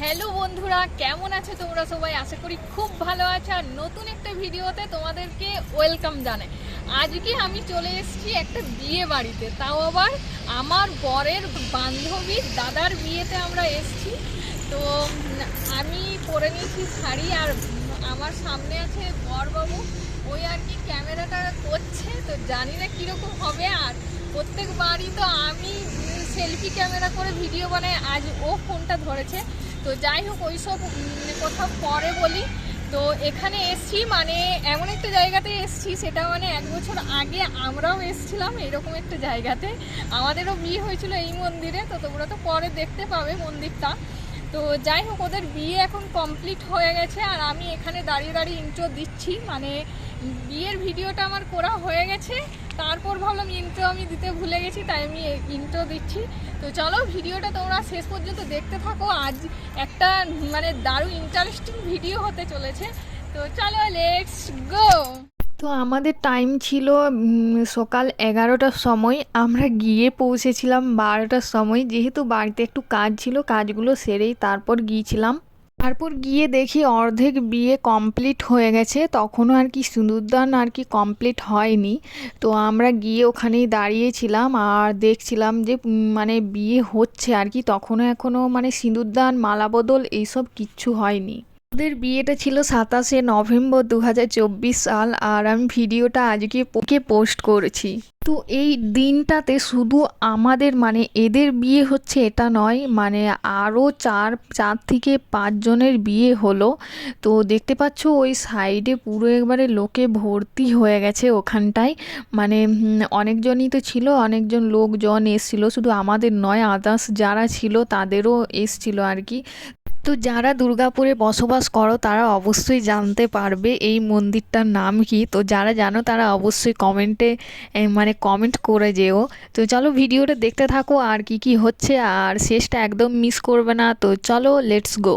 Hello বন্ধুরা, কেমন আছো তোমরা সবাই? আশা করি খুব ভালো আছো। আর নতুন একটা ভিডিওতে তোমাদেরকে ওয়েলকাম জানাই। আজকে আমি চলে এসেছি একটা বিয়ে বাড়িতে। তাও আবার আমার বরের বান্ধবীর দাদার বিয়েতে আমরা এসেছি। তো আমি পরে নিয়েছি শাড়ি আর আমার সামনে আছে বরবাবু। ওই আর কি ক্যামেরাটা করছে তো জানি না কীরকম হবে আর প্রত্যেকবারই তো আমি সেলফি ক্যামেরা করে ভিডিও বানাই আজ ও ফোনটা ধরেছে। তো যাই হোক ওইসব উম, কথা পরে বলি। তো এখানে এসছি মানে এমন একটা জায়গাতে এসছি সেটা মানে এক বছর আগে আমরাও এসছিলাম এরকম একটা জায়গাতে। আমাদেরও বিয়ে হয়েছিল এই মন্দিরে তো তোমরা তো পরে দেখতে পাবে মন্দিরটা। তো যাই হোক, ওদের বিয়ে এখন কমপ্লিট হয়ে গেছে আর আমি এখানে দাঁড়িয়ে দাঁড়িয়ে ইন্ট্রো দিচ্ছি। মানে বিয়ের ভিডিওটা আমার করা হয়ে গেছে। তারপর ভাবলাম ইন্ট্রো আমি দিতে ভুলে গেছি, তাই আমি ইন্ট্রো দিচ্ছি। তো চলো, ভিডিওটা তোমরা শেষ পর্যন্ত দেখতে থাকো। আজ একটা মানে দারুণ ইন্টারেস্টিং ভিডিও হতে চলেছে। তো চলো লেটস গো তো আমাদের টাইম ছিল সকাল এগারোটার সময়। আমরা গিয়ে পৌঁছেছিলাম বারোটার সময়। যেহেতু বাড়িতে একটু কাজ ছিল, কাজগুলো সেরেই তারপর গিয়েছিলাম। তারপর গিয়ে দেখি অর্ধেক বিয়ে কমপ্লিট হয়ে গেছে। তখনও আর কি সিঁদুরদান আর কি কমপ্লিট হয়নি। তো আমরা গিয়ে ওখানেই দাঁড়িয়েছিলাম আর দেখছিলাম যে মানে বিয়ে হচ্ছে আর কি। তখনও এখনও মানে সিঁদুরদান, মালাবদল এইসব কিচ্ছু হয়নি। ওদের বিয়েটা ছিল সাতাশে নভেম্বর দু হাজার চব্বিশ সাল আর আমি ভিডিওটা আজকে ওকে পোস্ট করেছি। তো এই দিনটাতে শুধু আমাদের মানে এদের বিয়ে হচ্ছে এটা নয় মানে আরও চার চার থেকে পাঁচজনের বিয়ে হলো। তো দেখতে পাচ্ছ ওই সাইডে পুরো একবারে লোকে ভর্তি হয়ে গেছে ওখানটায়। মানে অনেকজনই তো ছিল, অনেকজন লোকজন এসছিল, শুধু আমাদের নয় আদার্স যারা ছিল তাদেরও এসছিল আর কি। তো যারা দুর্গাপুরে বসবাস করো, তারা অবশ্যই জানতে পারবে এই মন্দিরটার নাম কি। তো যারা জানো, তারা অবশ্যই কমেন্টে মানে কমেন্ট করে যেও। তো চলো ভিডিওটা দেখতে থাকো আর কি কি হচ্ছে, আর শেষটা একদম মিস করবে না। তো চলো লেটস গো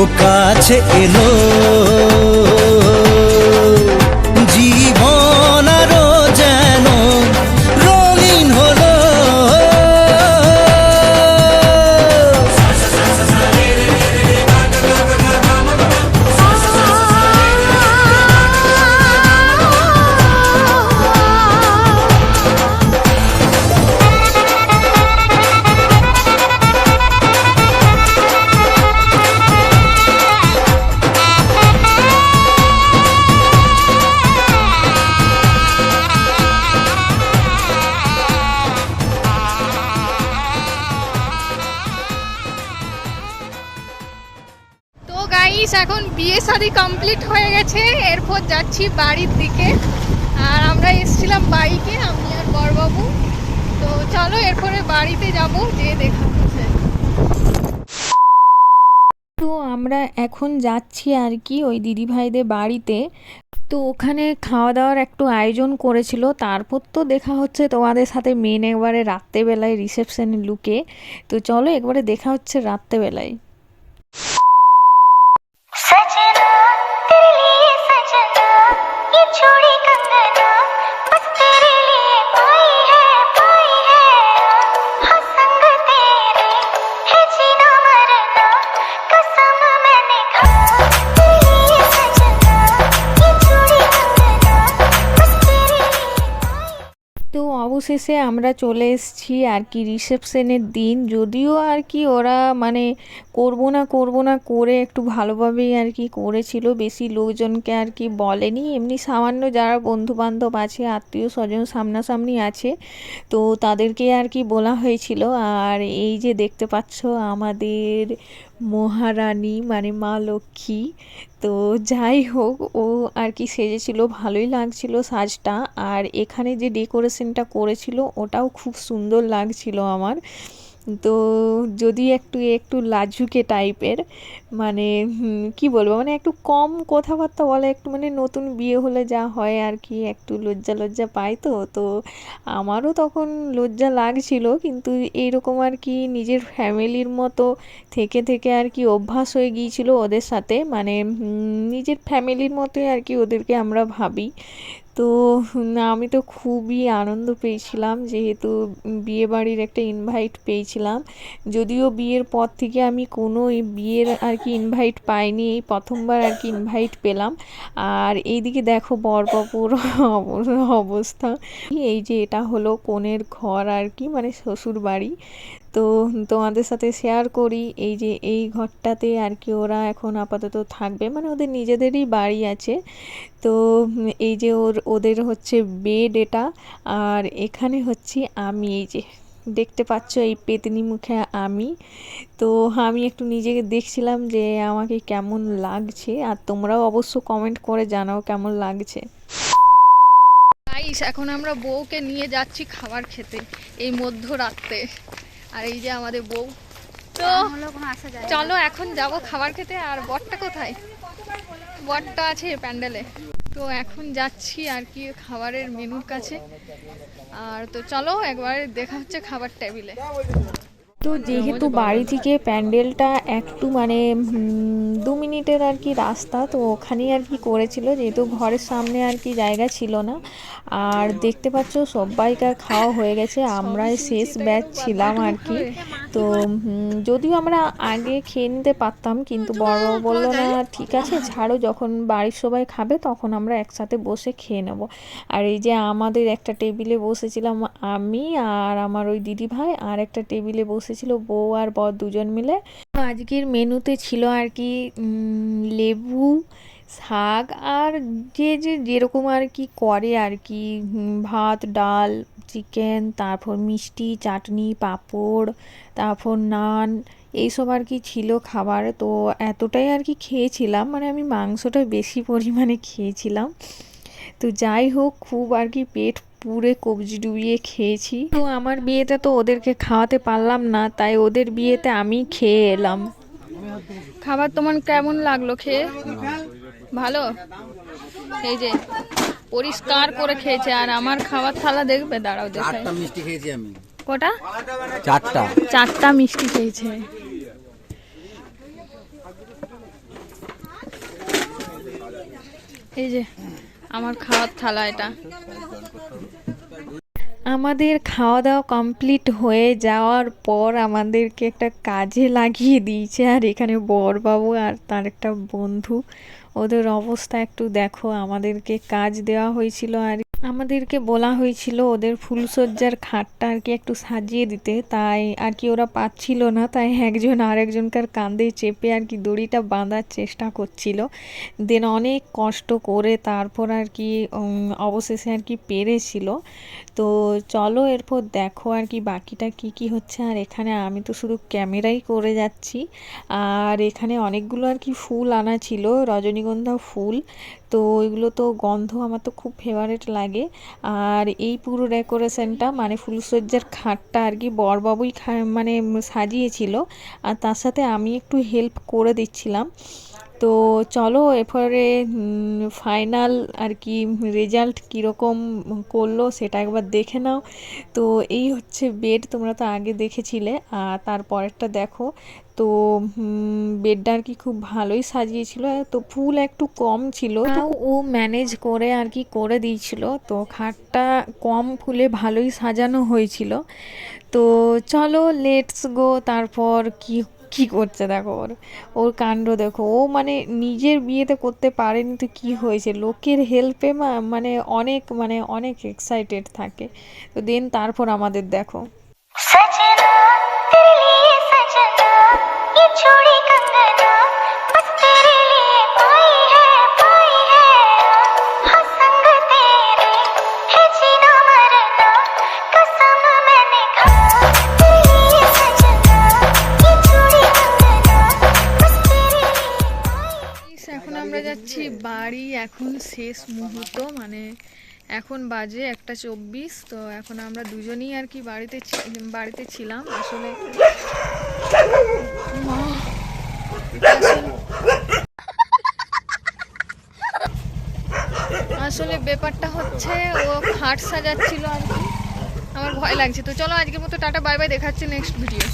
ও কাছে এলো। এখন বিয়ে শাদি কমপ্লিট হয়ে গেছে। এরপর যাচ্ছি বাড়ির দিকে। আর আমরা এসছিলাম বাইকে, আমি আর বরবাবু। তো চলো এরপরে বাড়িতে যাব যে দেখা তো আমরা এখন যাচ্ছি আর কি ওই দিদিভাইদের বাড়িতে। তো ওখানে খাওয়া দাওয়ার একটু আয়োজন করেছিল। তারপর তো দেখা হচ্ছে তোমাদের সাথে মেন একবারে রাত্রেবেলায় রিসেপশনে লুকে। তো চলো একবারে দেখা হচ্ছে রাত্রেবেলায়। অবশেষে আমরা চলে এসেছি আর কি রিসেপশনের দিন। যদিও আর কি ওরা মানে করব না করব না করে একটু ভালোভাবেই আর কি করেছিল। বেশি লোকজনকে আর কি বলেনি। এমনি সামান্য যারা বন্ধু বান্ধব আছে, আত্মীয় স্বজন সামনাসামনি আছে, তো তাদেরকে আর কি বলা হয়েছিল। আর এই যে দেখতে পাচ্ছ, আমাদের মহারানী মানে মা লক্ষ্মী। তো যাই হোক, ও আর কি সেজেছিল, ভালোই লাগছিল সাজটা। আর এখানে যে ডেকোরেশনটা করেছিল, ওটাও খুব সুন্দর লাগছিল আমার। তো যদি একটু একটু লাজুকে টাইপের মানে কি বলব মানে একটু কম কথাবার্তা বলে, একটু মানে নতুন বিয়ে হলে যা হয় আর কি, একটু লজ্জা লজ্জা পাই তো তো আমারও তখন লজ্জা লাগছিল, কিন্তু এইরকম আর কি নিজের ফ্যামিলির মতো থেকে থেকে আর কি অভ্যাস হয়ে গিয়েছিল ওদের সাথে মানে নিজের ফ্যামিলির মতোই আর কি ওদেরকে আমরা ভাবি। তো আমি তো খুবই আনন্দ পেয়েছিলাম যেহেতু বিয়ে বাড়ির একটা ইনভাইট পেয়েছিলাম। যদিও বিয়ের পর থেকে আমি কোনো বিয়ের আর কি ইনভাইট পাইনি, এই প্রথমবার আর কি ইনভাইট পেলাম। আর এইদিকে দেখো বরবাবুর অব- অবস্থা। এই যে এটা হলো কনের ঘর আর কি মানে শ্বশুর বাড়ি তো তোমাদের সাথে শেয়ার করি এই যে এই ঘরটাতে আর কি ওরা এখন আপাতত থাকবে। মানে ওদের নিজেদেরই বাড়ি আছে। তো এই যে ওর, ওদের হচ্ছে বেড এটা। আর এখানে হচ্ছে আমি এই যে, দেখতে পাচ্ছ এই পেতনি মুখে আমি। তো আমি একটু নিজেকে দেখছিলাম যে আমাকে কেমন লাগছে। আর তোমরাও অবশ্য কমেন্ট করে জানাও কেমন লাগছে। এখন আমরা বউকে নিয়ে যাচ্ছি খাবার খেতে, এই মধ্যরাতে। আর এই যে আমাদের বউ। তো চলো এখন যাব খাবার খেতে। আর বরটা কোথায়? বটটা আছে প্যান্ডেলে। তো এখন যাচ্ছি আর কি খাবারের মেনুর কাছে। আর তো চলো একবার দেখা হচ্ছে খাবার টেবিলে। তো যেহেতু বাড়ি থেকে প্যান্ডেলটা একটু মানে দু মিনিটের আর কি রাস্তা, তো ওখানেই আর কি করেছিল। যেহেতু ঘরের সামনে আর কি জায়গা ছিল না। আর দেখতে পাচ্ছ, সবাইকার খাওয়া হয়ে গেছে। আমরাই শেষ ব্যাচ ছিলাম আর কি। তো যদিও আমরা আগে খেয়ে নিতে পারতাম, কিন্তু বড় বলল, না, ঠিক আছে, ছাড়ো, যখন বাড়ির সবাই খাবে, তখন আমরা একসাথে বসে খেয়ে নেব। আর এই যে আমাদের একটা টেবিলে বসেছিলাম আমি আর আমার ওই দিদি ভাই আর একটা টেবিলে বসেছিল বউ আর বর দুজন মিলে। আজকের মেনুতে ছিল আর কি লেবু শাক আর যে যে যেরকম আর কি করে আর কি ভাত, ডাল, চিকেন, তারপর মিষ্টি, চাটনি, পাঁপড়, তারপর নান, এইসব আর কি ছিল খাবার। তো এতটাই আর কি খেয়েছিলাম মানে আমি মাংসটা বেশি পরিমাণে খেয়েছিলাম। তো যাই হোক, খুব আর কি পেট পুরে কবজি ডুবিয়ে খেয়েছি। তো আমার বিয়েতে তো ওদেরকে খাওয়াতে পারলাম না, তাই ওদের বিয়েতে আমি খেয়ে এলাম। খাবার তোমার কেমন লাগল খেয়ে? ভালো? এই যে পরিষ্কার করে খেয়েছে আর আমার খাবার থালা দেখবে দাঁড়াও দেখাই। মিষ্টি খেয়েছি আমি। কটা? চারটা। চারটা মিষ্টি খেয়েছে। এই যে আমার খাওয়ার থালা এটা। আমাদের খাওয়া দাওয়া কমপ্লিট হয়ে যাওয়ার পর আমাদেরকে একটা কাজে লাগিয়ে দিয়েছে আর এখানে বরবাবু আর তার একটা বন্ধু। ওদের অবস্থা একটু দেখো আমাদেরকে কাজ দেওয়া হয়েছিল আর আমাদেরকে বলা হয়েছিল ওদের ফুলসজ্জার খাটটা আর কি একটু সাজিয়ে দিতে। তাই আর কি ওরা পাচ্ছিল না, তাই একজন আরেকজনকার কাঁধে চেপে আর কি দড়িটা বাঁধার চেষ্টা করছিল। দেন অনেক কষ্ট করে তারপর আর কি অবশেষে আর কি পেরেছিল। তো চলো এরপর দেখো আর কি বাকিটা কি কি হচ্ছে। আর এখানে আমি তো শুধু ক্যামেরাই করে যাচ্ছি। আর এখানে অনেকগুলো আর কি ফুল আনা ছিল, রজনীগন্ধা ফুল। তো ওইগুলো তো গন্ধ আমার তো খুব ফেভারেট লাগে। আর এই পুরো ডেকোরেশনটা মানে ফুলসজ্জার খাটটা আর কি বরবাবুই মানে সাজিয়েছিল। আর তার সাথে আমি একটু হেল্প করে দিচ্ছিলাম। তো চলো এরপরে ফাইনাল আর কি রেজাল্ট কীরকম করল সেটা একবার দেখে নাও। তো এই হচ্ছে বেড তোমরা তো আগে দেখেছিলে। আর তারপরেরটা দেখো। তো বেডটা আর কি খুব ভালোই সাজিয়েছিল। তো ফুল একটু কম ছিল। তাও ও ম্যানেজ করে আর কি করে দিয়েছিল। তো খাটটা কম ফুলে ভালোই সাজানো হয়েছিল। তো চলো লেটস গো তারপর কি কি করছে দেখো ওর ওর কাণ্ড দেখো। ও মানে নিজের বিয়েতে করতে পারেনি তো কি হয়েছে? লোকের হেল্পে মানে অনেক মানে অনেক এক্সাইটেড থাকে। তো দেন তারপর আমাদের দেখো। এখন আমরা যাচ্ছি বাড়ি, এখন শেষ মুহূর্ত মানে এখন বাজে একটা চব্বিশ, তো এখন আমরা দুজনেই আর কি বাড়িতে বাড়িতে ছিলাম। আসলে- আসলে ব্যাপারটা হচ্ছে, ও খাট সাজাচ্ছিল আর কি। আমার ভয় লাগছে। তো চলো, আজকের মতো টাটা, বাই বাই, দেখাচ্ছি নেক্সট ভিডিও